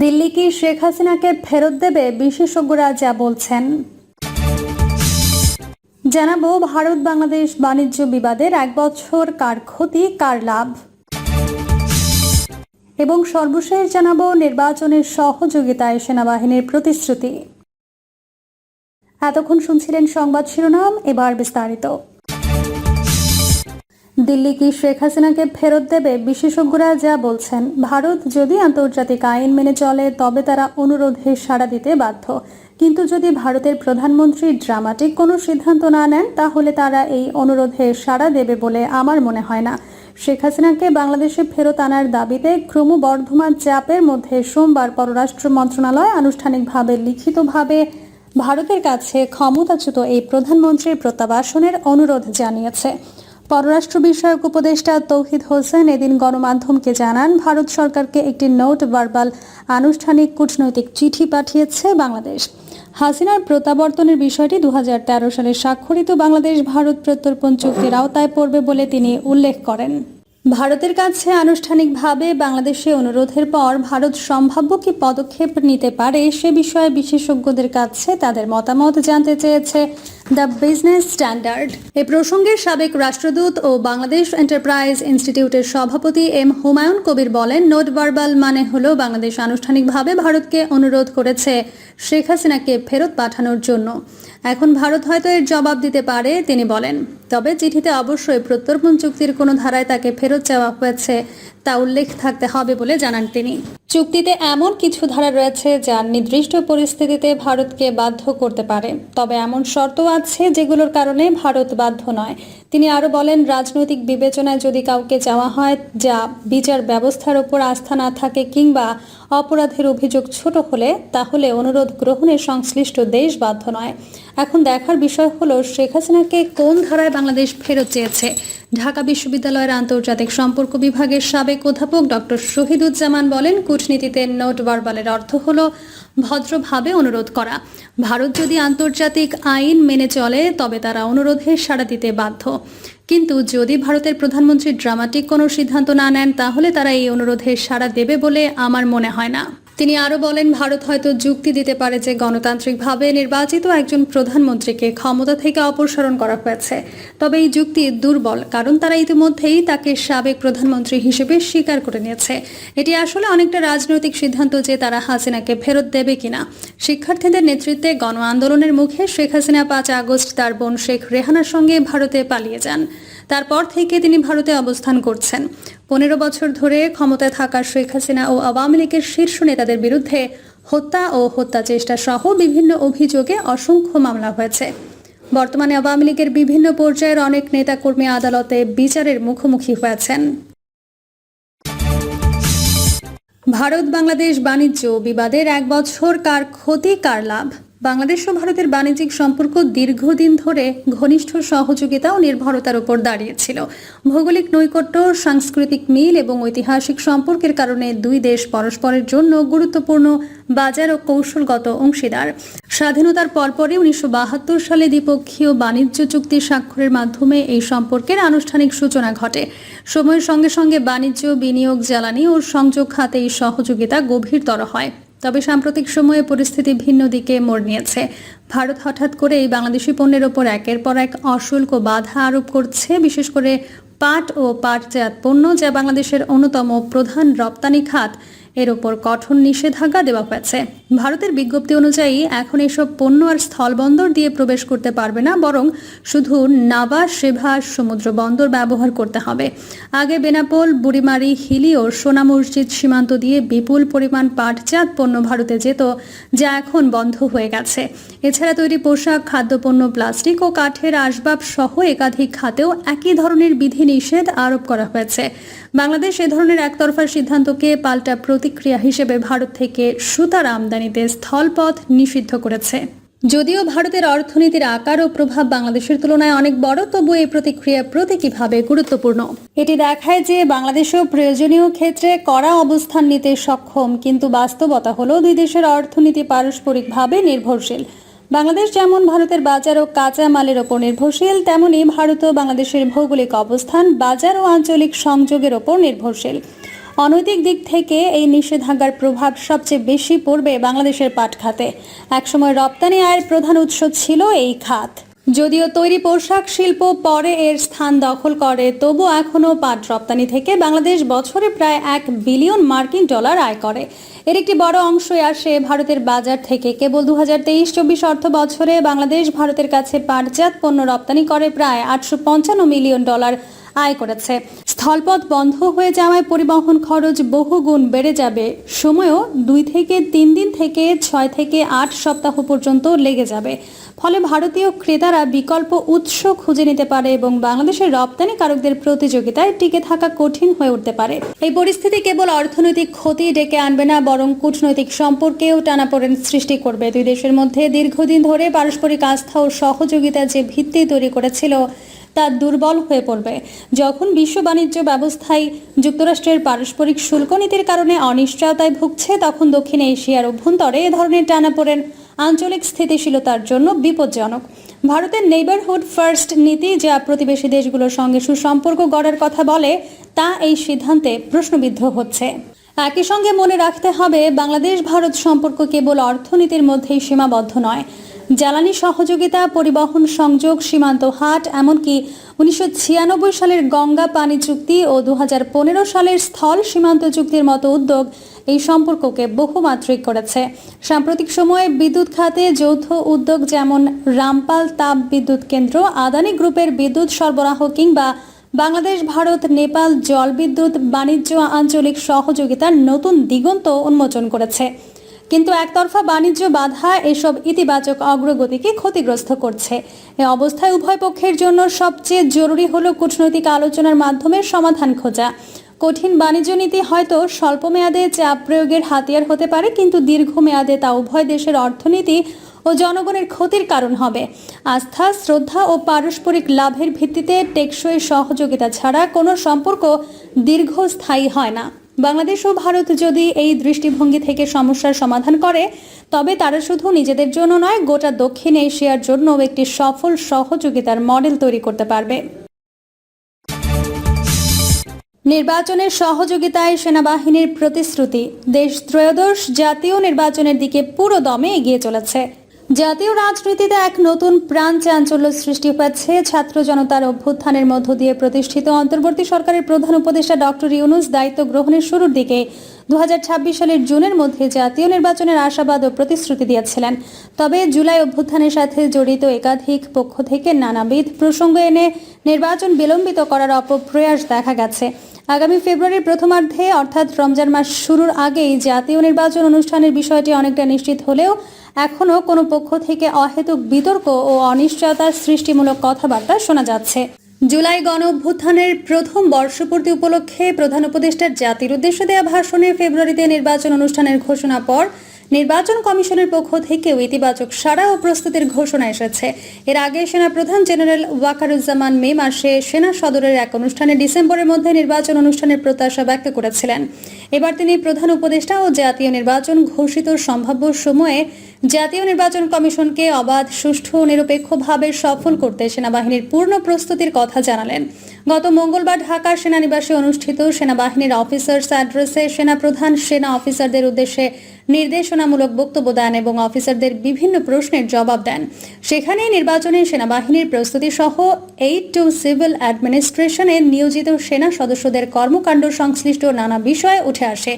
দিল্লি কি শেখ হাসিনাকে ফেরত দেবে বিশেষজ্ঞরা যা বলছেন। জানাব, ভারত বাংলাদেশ বাণিজ্য বিবাদের এক বছর কার ক্ষতি, কার লাভ? এবং সর্বশেষ জানাব, নির্বাচনের সহযোগিতায় সেনাবাহিনীর প্রতিশ্রুতি। এতক্ষণ শুনছিলেন সংবাদ শিরোনাম, এবার বিস্তারিত। দিল্লি কি শেখ হাসিনাকে ফেরত দেবে? বিশেষজ্ঞরা যা বলছেন, ভারত যদি আন্তর্জাতিক আইন মেনে চলে, তবে তারা অনুরোধে সাড়া দিতে বাধ্য। কিন্তু যদি ভারতের প্রধানমন্ত্রী ড্রামাটিক কোনো সিদ্ধান্ত না নেন, তাহলে তারা এই অনুরোধে সাড়া দেবে বলে আমার মনে হয় না। শেখ হাসিনাকে বাংলাদেশে ফেরত আনার দাবিতে ক্রমবর্ধমান চাপের মধ্যে সোমবার পররাষ্ট্র মন্ত্রণালয় আনুষ্ঠানিকভাবে লিখিতভাবে ভারতের কাছে ক্ষমতাচ্যুত এই প্রধানমন্ত্রীর প্রত্যাবাসনের অনুরোধ জানিয়েছে। পররাষ্ট্র বিষয়ক উপদেষ্টা তৌহিদ হোসেন এদিন গণমাধ্যমকে জানান, ভারত সরকারকে একটি নোট ভার্বাল আনুষ্ঠানিক কূটনৈতিক চিঠি পাঠিয়েছে বাংলাদেশ। হাসিনার প্রত্যাবর্তনের বিষয়টি দু সালে স্বাক্ষরিত বাংলাদেশ ভারত প্রত্যর্পণ চুক্তির আওতায় পড়বে বলে তিনি উল্লেখ করেন। ভারতের কাছে আনুষ্ঠানিকভাবে বাংলাদেশে অনুরোধের পর ভারত সম্ভাব্য কি পদক্ষেপ নিতে পারে সে বিষয়ে বিশেষজ্ঞদের কাছে তাদের মতামত জানতে চেয়েছে দ্য বিজনেস স্ট্যান্ডার্ড। এ প্রসঙ্গে সাবেক রাষ্ট্রদূত ও বাংলাদেশ এন্টারপ্রাইজ ইনস্টিটিউটের সভাপতি এম হুমায়ুন কবির বলেন, নোট ভার্বাল মানে হলো বাংলাদেশ আনুষ্ঠানিকভাবে ভারতকে অনুরোধ করেছে শেখ হাসিনাকে ফেরত পাঠানোর জন্য। এখন ভারত হয়তো এর জবাব দিতে পারে, তিনি বলেন। তবে চিঠিতে অবশ্যই প্রত্যর্পণ চুক্তির কোনো ধারায় তাকে ফেরত চাওয়া হয়েছে তা উল্লেখ থাকতে হবে বলে জানান তিনি। চুক্তিতে এমন কিছু ধারা রয়েছে যা নির্দিষ্ট পরিস্থিতিতে ভারতকে বাধ্য করতে পারে। তবে এমন শর্ত আছে যেগুলোর কারণে ভারত বাধ্য নয়। তিনি আরও বলেন, রাজনৈতিক বিবেচনায় যদি কাউকে চাওয়া হয় যা বিচার ব্যবস্থার উপর আস্থা না থাকে কিংবা অপরাধের অভিযোগ ছোট হলে, তাহলে অনুরোধ গ্রহণের সংশ্লিষ্ট দেশ বাধ্য নয়। এখন দেখার বিষয় হলো, শেখ হাসিনাকে কোন ধারায় বাংলাদেশ ফেরত চেয়েছে? ঢাকা বিশ্ববিদ্যালয়ের আন্তর্জাতিক সম্পর্ক বিভাগের সাবেক অধ্যাপক ডক্টর শহীদুজ্জামান বলেন, কূটনীতিতে নোট ভার্বালের অর্থ হলো ভদ্রভাবে অনুরোধ করা। ভারত যদি আন্তর্জাতিক আইন মেনে চলে, তবে তারা অনুরোধে সাড়া দিতে বাধ্য। কিন্তু যদি ভারতের প্রধানমন্ত্রী ড্রামাটিক কোনো সিদ্ধান্ত না নেন, তাহলে তারা এই অনুরোধে সাড়া দেবে বলে আমার মনে হয় না। তিনি আরও বলেন, ভারত হয়তো যুক্তি দিতে পারে যে গণতান্ত্রিকভাবে নির্বাচিত একজন প্রধানমন্ত্রীকে ক্ষমতা থেকে অপসারণ করা হয়েছে। তবে এই যুক্তি দুর্বল, কারণ তারা ইতিমধ্যেই তাকে সাবেক প্রধানমন্ত্রী হিসেবে স্বীকার করে নিয়েছে। এটি আসলে অনেকটা রাজনৈতিক সিদ্ধান্ত যে তারা হাসিনাকে ফেরত দেবে কিনা। শিক্ষার্থীদের নেতৃত্বে গণ আন্দোলনের মুখে শেখ হাসিনা পাঁচ আগস্ট তার বোন শেখ রেহানার সঙ্গে ভারতে পালিয়ে যান। তারপর থেকে তিনি ভারতে অবস্থান করছেন। পনেরো বছর ধরে ক্ষমতায় থাকা শেখ হাসিনা ও আওয়ামী লীগের শীর্ষ নেতাদের বিরুদ্ধে হত্যা ও হত্যা চেষ্টা সহ বিভিন্ন অভিযোগে অসংখ্য মামলা হয়েছে। বর্তমানে আওয়ামী লীগের বিভিন্ন পর্যায়ের অনেক নেতাকর্মী আদালতে বিচারের মুখোমুখি হয়েছেন। ভারত বাংলাদেশ বাণিজ্য বিবাদের এক বছর কার ক্ষতি, কার লাভ? বাংলাদেশ ও ভারতের বাণিজ্যিক সম্পর্ক দীর্ঘদিন ধরে ঘনিষ্ঠ সহযোগিতা ও নির্ভরতার উপর দাঁড়িয়েছিল। ভৌগোলিক নৈকট্য, সাংস্কৃতিক মিল এবং ঐতিহাসিক সম্পর্কের কারণে দুই দেশ পরস্পরের জন্য গুরুত্বপূর্ণ বাজার ও কৌশলগত অংশীদার। স্বাধীনতার পরপরই উনিশশো বাহাত্তর সালে দ্বিপক্ষীয় বাণিজ্য চুক্তি স্বাক্ষরের মাধ্যমে এই সম্পর্কের আনুষ্ঠানিক সূচনা ঘটে। সময়ের সঙ্গে সঙ্গে বাণিজ্য, বিনিয়োগ, জ্বালানি ও সংযোগ খাতে এই সহযোগিতা গভীরতর হয়। তবে সাম্প্রতিক সময়ে পরিস্থিতি ভিন্ন দিকে মোড় নিয়েছে। ভারত হঠাৎ করে এই বাংলাদেশি পণ্যের ওপর একের পর এক অশুল্ক বাধা আরোপ করছে, বিশেষ করে পাট ও পাটজাত পণ্য, যা বাংলাদেশের অন্যতম প্রধান রপ্তানি খাত। এর ওপর কঠোর নিষেধাজ্ঞা দেওয়া হয়েছে। ভারতের বিজ্ঞপ্তি অনুযায়ী এখন এসব পণ্য আর স্থলবন্দর দিয়ে প্রবেশ করতে পারবে না, বরং শুধু নাবা সেভা সমুদ্র বন্দর ব্যবহার করতে হবে। আগে বেনাপোল, বুড়িমারি, হিলি ও সোনা মসজিদ সীমান্ত দিয়ে বিপুল পরিমাণ পাটজাত পণ্য ভারতে যেত, যা এখন বন্ধ হয়ে গেছে। এছাড়া তৈরি পোশাক, খাদ্যপণ্য, প্লাস্টিক ও কাঠের আসবাব সহ একাধিক খাতেও একই ধরনের বিধি নিষেধ আরোপ করা হয়েছে। বাংলাদেশ এ ধরনের একতরফা সিদ্ধান্তকে পাল্টা প্রতিক্রিয়া হিসেবে ভারত থেকে সুতার আমদানিতে স্থলপথ নিষিদ্ধ করেছে। যদিও ভারতের অর্থনীতির আকার ও প্রভাব বাংলাদেশের তুলনায় অনেক বড়, তবু এই প্রতিক্রিয়া প্রতীকীভাবে গুরুত্বপূর্ণ। এটি দেখায় যে বাংলাদেশেও প্রয়োজনীয় ক্ষেত্রে কড়া অবস্থান নিতে সক্ষম, কিন্তু বাস্তবতা হলো দুই দেশের অর্থনীতি পারস্পরিকভাবে নির্ভরশীল। বাংলাদেশ যেমন ভারতের বাজার ও কাঁচামালের ওপর নির্ভরশীল তেমনই ভারত ও বাংলাদেশের ভৌগোলিক অবস্থান, বাজার ও আঞ্চলিক সংযোগের ওপর নির্ভরশীল। অনৈতিক দিক থেকে এই নিষেধাজ্ঞার প্রভাব সবচেয়ে বেশি পড়বে বাংলাদেশের পাট খাতে একসময় রপ্তানি আয়ের প্রধান উৎস ছিল এই খাত। যদিও তৈরি পোশাক শিল্প পরে এর স্থান দখল করে তবু এখনও পাট রপ্তানি থেকে বাংলাদেশ বছরে প্রায় এক বিলিয়ন মার্কিন ডলার আয় করে। এর একটি বড় অংশই আসে ভারতের বাজার থেকে। কেবল দু হাজার তেইশ চব্বিশ অর্থ বছরে বাংলাদেশ ভারতের কাছে পাটজাত পণ্য রপ্তানি করে প্রায় আটশো পঞ্চান্ন মিলিয়ন ডলার আয় করেছে। স্থলপথ বন্ধ হয়ে যাওয়ায় পরিবহন খরচ বহুগুণ বেড়ে যাবে। সময়ও দুই থেকে তিন দিন থেকে ছয় থেকে আট সপ্তাহ পর্যন্ত লেগে যাবে। ফলে ভারতীয় ক্রেতারা বিকল্প উৎস খুঁজে নিতে পারে এবং বাংলাদেশের রপ্তানিকারকদের প্রতিযোগিতায় টিকে থাকা কঠিন হয়ে উঠতে পারে। এই পরিস্থিতি কেবল অর্থনৈতিক ক্ষতি ডেকে আনবে না, বরং কূটনৈতিক সম্পর্কেও টানাপোড়েন সৃষ্টি করবে। দুই দেশের মধ্যে দীর্ঘদিন ধরে পারস্পরিক আস্থা ও সহযোগিতা যে ভিত্তি তৈরি করেছিল, তা দুর্বল হয়ে পড়বে। যখন বিশ্ব বাণিজ্য ব্যবস্থায় যুক্তরাষ্ট্রের পারস্পরিক শুল্ক নীতির কারণে অনিশ্চয়তায় ভুগছে, তখন দক্ষিণ এশিয়ার অভ্যন্তরে এ ধরনের টানাপোড়েন আঞ্চলিক স্থিতিশীলতার জন্য বিপজ্জনক। ভারতের নেইবারহুড ফার্স্ট নীতি যা প্রতিবেশী দেশগুলোর সঙ্গে সুসম্পর্ক গড়ার কথা বলে, তা এই সিদ্ধান্তে প্রশ্নবিদ্ধ হচ্ছে। একই সঙ্গে মনে রাখতে হবে বাংলাদেশ ভারত সম্পর্ক কেবল অর্থনীতির মধ্যেই সীমাবদ্ধ নয় জ্বালানি সহযোগিতা, পরিবহন সংযোগ, সীমান্ত হাট, এমনকি উনিশশো ছিয়ানব্বই সালের গঙ্গা পানি চুক্তি ও দু হাজার পনেরো সালের স্থল সীমান্ত চুক্তির মতো উদ্যোগ এই সম্পর্ককে বহুমাত্রিক করেছে। সাম্প্রতিক সময়ে বিদ্যুৎ খাতে যৌথ উদ্যোগ যেমন রামপাল তাপ বিদ্যুৎ কেন্দ্র, আদানি গ্রুপের বিদ্যুৎ সরবরাহ কিংবা বাংলাদেশ, ভারত, নেপাল জলবিদ্যুৎ বাণিজ্য আঞ্চলিক সহযোগিতার নতুন দিগন্ত উন্মোচন করেছে। কিন্তু একতরফা বাণিজ্য বাধা এসব ইতিবাচক অগ্রগতিকে ক্ষতিগ্রস্ত করছে। এ অবস্থায় উভয় পক্ষের জন্য সবচেয়ে জরুরি হলো কূটনৈতিক আলোচনার মাধ্যমে সমাধান খোঁজা। কঠিন বাণিজ্য নীতি হয়তো স্বল্প মেয়াদে চাপ প্রয়োগের হাতিয়ার হতে পারে, কিন্তু দীর্ঘমেয়াদে তা উভয় দেশের অর্থনীতি ও জনগণের ক্ষতির কারণ হবে। আস্থা, শ্রদ্ধা ও পারস্পরিক লাভের ভিত্তিতে টেকসই সহযোগিতা ছাড়া কোনো সম্পর্ক দীর্ঘস্থায়ী হয় না। বাংলাদেশ ও ভারত যদি এই দৃষ্টিভঙ্গি থেকে সমস্যার সমাধান করে, তবে তারা শুধু নিজেদের জন্য নয়, গোটা দক্ষিণ এশিয়ার জন্য একটি সফল সহযোগিতার মডেল তৈরি করতে পারবে। নির্বাচনের সহযোগিতায় সেনাবাহিনীর প্রতিশ্রুতি। দেশ ত্রয়োদশ জাতীয় নির্বাচনের দিকে পুরো দমে এগিয়ে চলেছে। জাতীয় রাজনীতিতে এক নতুন প্রাণ চাঞ্চল্য সৃষ্টি হয়েছে। ছাত্র জনতার অভ্যুত্থানের মধ্য দিয়ে প্রতিষ্ঠিত অন্তর্বর্তী সরকারের প্রধান উপদেষ্টা ডক্টর ইউনুস দায়িত্ব গ্রহণের শুরুর দিকে দু হাজার ছাব্বিশ সালের জুনের মধ্যে জাতীয় নির্বাচনের আশাবাদ ও প্রতিশ্রুতি দিয়েছিলেন। তবে জুলাই অভ্যুত্থানের সাথে জড়িত একাধিক পক্ষ থেকে নানাবিধ প্রসঙ্গ এনে নির্বাচন বিলম্বিত করার অপপ্রয়াস দেখা গেছে। আগামী ফেব্রুয়ারির প্রথমার্ধে, অর্থাৎ রমজান মাস শুরুর আগেই জাতীয় নির্বাচন অনুষ্ঠানের বিষয়টি অনেকটা নিশ্চিত হলেও এখনও কোনো পক্ষ থেকে অহেতুক বিতর্ক ও অনিশ্চয়তার সৃষ্টিমূলক কথাবার্তা শোনা যাচ্ছে। জুলাই গণ অভ্যুত্থানের প্রথম বর্ষপূর্তি উপলক্ষে প্রধান উপদেষ্টার জাতির উদ্দেশ্যে দেওয়া ভাষণে ফেব্রুয়ারিতে নির্বাচন অনুষ্ঠানের ঘোষণা পর নির্বাচন কমিশনের পক্ষ থেকেও ইতিবাচক সাড়া ও প্রস্তুতির ঘোষণা এসেছে। এর আগে সেনা প্রধান জেনারেল ওয়াকারুজ্জামান মে মাসে সেনা সদরের এক অনুষ্ঠানে ডিসেম্বরের মধ্যে নির্বাচন অনুষ্ঠানের প্রত্যাশা ব্যক্ত করেছিলেন। এবার তিনি প্রধান উপদেষ্টা ও জাতীয় নির্বাচন ঘোষিত সম্ভাব্য সময়ে জাতীয় নির্বাচন কমিশনকে অবাধ, সুষ্ঠু নিরপেক্ষভাবে সফল করতে সেনাবাহিনীর পূর্ণ প্রস্তুতির কথা জানালেন। গত মঙ্গলবার ঢাকার সেনানিবাসে অনুষ্ঠিত সেনাবাহিনীর অফিসার্স অ্যাড্রেসে সেনাপ্রধান, সেনা অফিসারদের উদ্দেশ্যে নির্দেশনামূলক বক্তব্য দেন এবং অফিসারদের বিভিন্ন প্রশ্নের জবাব দেন। সেখানে নির্বাচনে সেনাবাহিনীর প্রস্তুতি সহ এইট টু সিভিল অ্যাডমিনিস্ট্রেশনে নিয়োজিত সেনা সদস্যদের কর্মকাণ্ড সংশ্লিষ্ট নানা বিষয়ে উঠে আসে।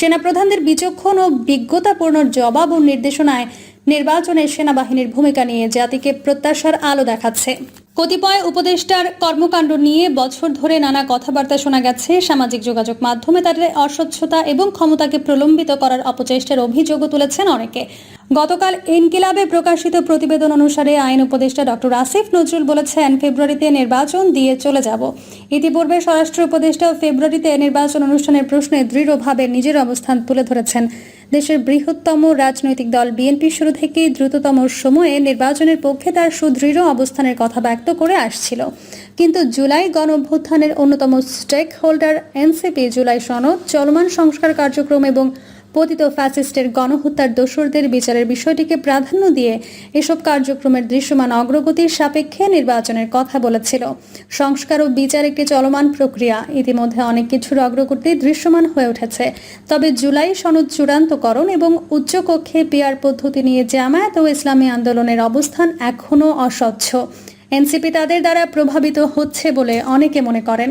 সেনাপ্রধানদের বিচক্ষণ ও বিজ্ঞতাপূর্ণ জবাব ও নির্দেশনায় নির্বাচনে সেনাবাহিনীর ভূমিকা নিয়ে জাতিকে প্রত্যাশার আলো দেখাচ্ছে। কতিপয় উপদেষ্টার কর্মকাণ্ড নিয়ে বছর ধরে নানা কথাবার্তা শোনা গেছে। সামাজিক যোগাযোগ মাধ্যমে তাদের অস্বচ্ছতা এবং ক্ষমতাকে প্রলম্বিত করার অপচেষ্টার অভিযোগও তুলেছেন অনেকে। গতকাল ইনকিলাবে প্রকাশিত প্রতিবেদন অনুসারে আইন উপদেষ্টা ডক্টর আসিফ নজরুল বলেছেন, ফেব্রুয়ারিতে নির্বাচন দিয়ে চলে যাব। ইতিপূর্বে স্বরাষ্ট্র উপদেষ্টা ফেব্রুয়ারিতে নির্বাচন অনুষ্ঠানের প্রশ্নে দৃঢ়ভাবে নিজের অবস্থান তুলে ধরেছেন। দেশের বৃহত্তম রাজনৈতিক দল বিএনপি শুরু থেকেই দ্রুততম সময়ে নির্বাচনের পক্ষে তার সুদৃঢ় অবস্থানের কথা ব্যক্ত করে আসছিল। কিন্তু জুলাই গণ অভ্যুত্থানের অন্যতম স্টেক হোল্ডার এনসিপি জুলাই সনদ, চলমান সংস্কার কার্যক্রম এবং পতিত ফ্যাসিস্টের গণহত্যার দোসরদের বিচারের বিষয়টিকে প্রাধান্য দিয়ে এসব কার্যক্রমের দৃশ্যমান অগ্রগতির সাপেক্ষে নির্বাচনের কথা বলেছিল। সংস্কার ও বিচার একটি চলমান প্রক্রিয়া। ইতিমধ্যে অনেক কিছুর অগ্রগতি দৃশ্যমান হয়ে উঠেছে। তবে জুলাই সনদ চূড়ান্তকরণ এবং উচ্চকক্ষে পিয়ার পদ্ধতি নিয়ে জামায়াত ও ইসলামী আন্দোলনের অবস্থান এখনও অস্বচ্ছ। এনসিপি তাদের দ্বারা প্রভাবিত হচ্ছে বলে অনেকে মনে করেন।